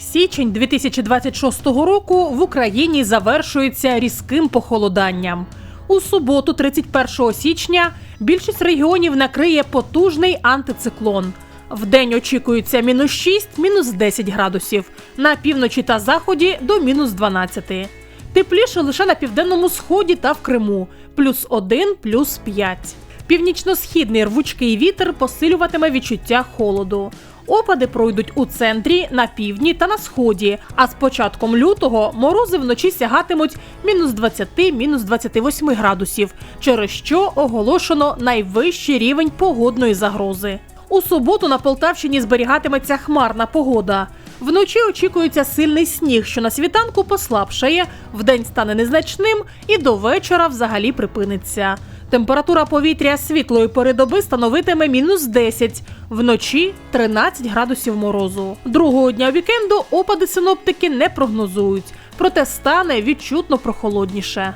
Січень 2026 року в Україні завершується різким похолоданням. У суботу, 31 січня, більшість регіонів накриє потужний антициклон. Вдень очікується мінус 6, мінус 10 градусів, на півночі та заході до мінус 12. Тепліше лише на південному сході та в Криму плюс 1, плюс 5. Північно-східний рвучкий вітер посилюватиме відчуття холоду. Опади пройдуть у центрі, на півдні та на сході. А з початком лютого морози вночі сягатимуть мінус 20, мінус 28 градусів, через що оголошено найвищий рівень погодної загрози. У суботу на Полтавщині зберігатиметься хмарна погода. Вночі очікується сильний сніг, що на світанку послабшає, вдень стане незначним і до вечора взагалі припиниться. Температура повітря світлої пори доби становитиме мінус 10, вночі 13 градусів морозу. Другого дня вікенду опади синоптики не прогнозують, проте стане відчутно прохолодніше.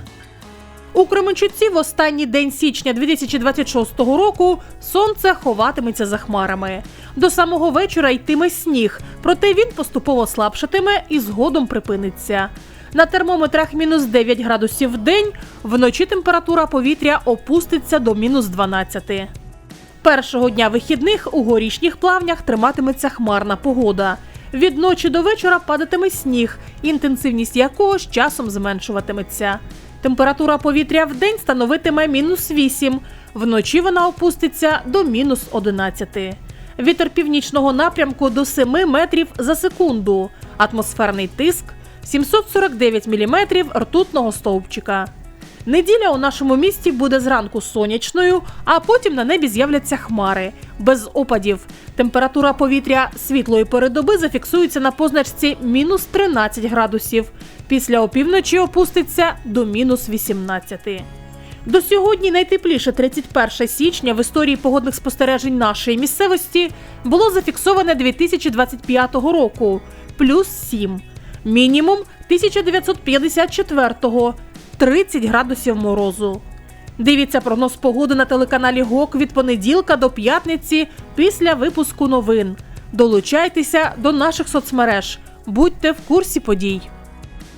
У Кременчуці в останній день січня 2026 року сонце ховатиметься за хмарами. До самого вечора йтиме сніг, проте він поступово слабшатиме і згодом припиниться. На термометрах мінус 9 градусів в день, вночі температура повітря опуститься до мінус 12. Першого дня вихідних у горішніх плавнях триматиметься хмарна погода. Від ночі до вечора падатиме сніг, інтенсивність якого з часом зменшуватиметься. Температура повітря в день становитиме мінус 8, вночі вона опуститься до мінус 11. Вітер північного напрямку до 7 метрів за секунду. Атмосферний тиск 749 міліметрів ртутного стовпчика. Неділя у нашому місті буде зранку сонячною, а потім на небі з'являться хмари без опадів. Температура повітря світлої передоби зафіксується на позначці мінус 13 градусів. Після опівночі опуститься до мінус 18. До сьогодні найтепліше 31 січня в історії погодних спостережень нашої місцевості було зафіксоване 2025 року плюс 7. Мінімум 1954-го 30 градусів морозу. Дивіться прогноз погоди на телеканалі ГОК від понеділка до п'ятниці після випуску новин. Долучайтеся до наших соцмереж. Будьте в курсі подій.